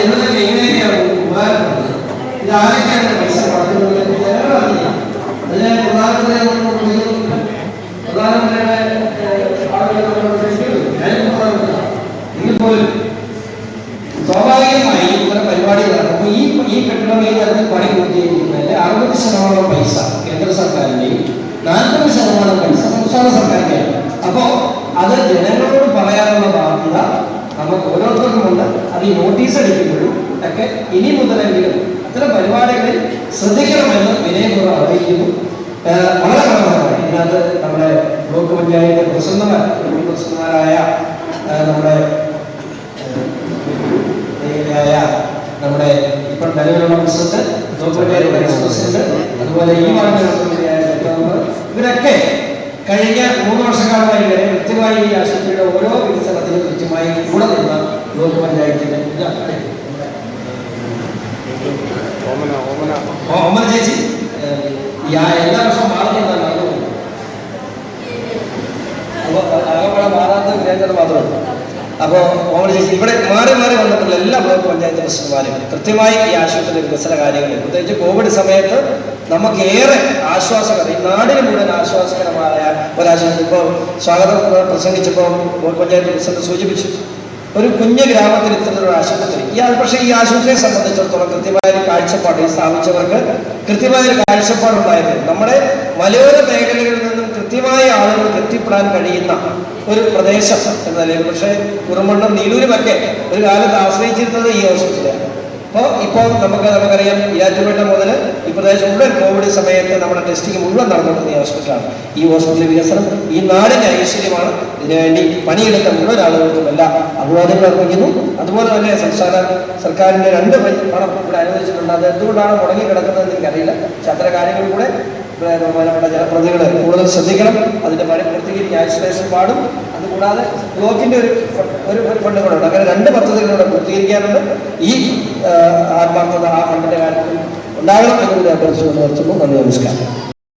ജനതയ്ക്ക് എങ്ങനെയാണ് ഉപകാരപ്പെടുന്നത് ഇത് ആരൊക്കെയാണ് പൈസ കൊടുക്കുന്നത് ജനങ്ങളറിയില്ല അതിനാൽ പ്രധാനമന്ത്രിയെ പ്രധാനമന്ത്രിയുടെ എങ്കിൽപ്പോലും സ്വാഭാവികമായി ഇത്തരം പരിപാടി നടക്കുമ്പോൾ ഈ ഈ കെട്ടിടം ഈ തരത്തിൽ പണി പൂർത്തീകരിക്കുന്നതിന്റെ അറുപത് ശതമാനം പൈസ കേന്ദ്ര സർക്കാരിന്റെയും നാൽപ്പത് ശതമാനം പൈസ ഓരോരുത്തർക്കുമുണ്ട്. അത് ഈ നോട്ടീസ് എടുക്കുമ്പോഴും ഒക്കെ ഇനി മുതലെങ്കിലും അത്തരം പരിപാടികളിൽ ശ്രദ്ധിക്കണമെന്ന് വിനയപൂർവം അറിയിക്കുന്നു. വളരെ മനോഹരമായി ഇതിനകത്ത് നമ്മുടെ ബ്ലോക്ക് പഞ്ചായത്ത് പ്രസിഡന്റുമാർ പ്രസിഡന്റുമാരായ നമ്മുടെ നമ്മുടെ ഇപ്പോൾ നിലവിലുള്ള പ്രസിഡന്റ് അതുപോലെ ഈ ഇവരൊക്കെ കഴിഞ്ഞ മൂന്ന് വർഷക്കാലമായി വരെ കൃത്യമായി ഈ ആശുപത്രിയുടെ ഓരോ വികസനത്തിനും കൃത്യമായി കൂടെ ബ്ലോക്ക് പഞ്ചായത്തിന്റെ ഓ, ഒമ്മന ചേച്ചി എല്ലാ വർഷവും മാറുന്നതാണ് അപ്പോൾ അകമഴ മാറാത്ത വിനേന്ദ്രൻ മാത്രമേ അപ്പോൾ ഓമന ചേച്ചി ഇവിടെ മാറി മാറി വന്നിട്ടുള്ള എല്ലാ ബ്ലോക്ക് പഞ്ചായത്ത് പ്രസിഡന്റുമാരും കൃത്യമായി ഈ ആശുപത്രി വികസന കാര്യങ്ങളിൽ പ്രത്യേകിച്ച് കോവിഡ് സമയത്ത് നമുക്ക് ഏറെ ആശ്വാസകരം ഈ നാടിന് മുഴുവൻ ആശ്വാസകരമായ ഒരാശുപത്രി ഇപ്പോൾ സ്വാഗതം പ്രസംഗിച്ചപ്പോൾ ബ്ലോക്ക് പഞ്ചായത്ത് പ്രസിഡന്റ് സൂചിപ്പിച്ചു ഒരു കുഞ്ഞു ഗ്രാമത്തിൽ ഇത്തരത്തിലൊരു ആശുപത്രി. ഈ പക്ഷേ ഈ ആശുപത്രിയെ സംബന്ധിച്ചിടത്തോളം കൃത്യമായ ഒരു കാഴ്ചപ്പാട് ഈ സ്ഥാപിച്ചവർക്ക് കൃത്യമായ ഒരു കാഴ്ചപ്പാടുണ്ടായത് നമ്മുടെ മലയോര മേഖലകളിൽ നിന്നും കൃത്യമായ ആളുകൾക്ക് എത്തിപ്പെടാൻ കഴിയുന്ന ഒരു പ്രദേശം എന്ന നിലയിൽ പക്ഷേ കുറുമണ്ണം നീലൂരുമൊക്കെ ഒരു കാലത്ത് ആശ്രയിച്ചിരുന്നത് ഈ ഹോസ്പിറ്റലാണ് അപ്പോൾ ഇപ്പോൾ നമുക്ക് നമുക്കറിയാം ഇരാറ്റുപേട്ട മുതൽ ഈ പ്രദേശം മുഴുവൻ കോവിഡ് സമയത്ത് നമ്മുടെ ടെസ്റ്റിംഗ് മുഴുവൻ നടന്നുകൊണ്ടിരുന്ന ഈ ഹോസ്പിറ്റലാണ് ഈ ഹോസ്പിറ്റൽ വികസനം ഈ നാടിന്റെ ഐശ്വര്യമാണ്. ഇതിനുവേണ്ടി പണിയെടുത്ത മുഴുവൻ ആളുകൾക്കും എല്ലാ അഭിവാദ്യങ്ങൾ അർപ്പിക്കുന്നു. അതുപോലെ തന്നെ സംസ്ഥാന സർക്കാരിന്റെ രണ്ട് പണം ഇവിടെ അനുവദിച്ചിട്ടുണ്ട്. അത് എന്തുകൊണ്ടാണ് മുടങ്ങി കിടക്കുന്നതെന്ന് എനിക്കറിയില്ല. പക്ഷെ അത്തരം കാര്യങ്ങൾ കൂടെ നമ്മുടെ ജനപ്രതികൾ കൂടുതൽ ശ്രദ്ധിക്കണം. ഐസൊലേഷൻ പാടും. അതുകൂടാതെ ബ്ലോക്കിന്റെ ഒരു ഒരു ഒരു ഫണ്ട് കൂടെ ഉണ്ട്. അങ്ങനെ രണ്ട് പദ്ധതികളൂടെ പൂർത്തീകരിക്കാനുണ്ട്. ഈ ആത്മാർത്ഥത ആ ഫണ്ടിന്റെ കാര്യത്തിൽ ഉണ്ടാകണം എന്നുകൂടി അഭ്യർത്ഥിച്ചുകൊണ്ട് നിർത്തുന്നു. നന്ദി നമസ്കാരം.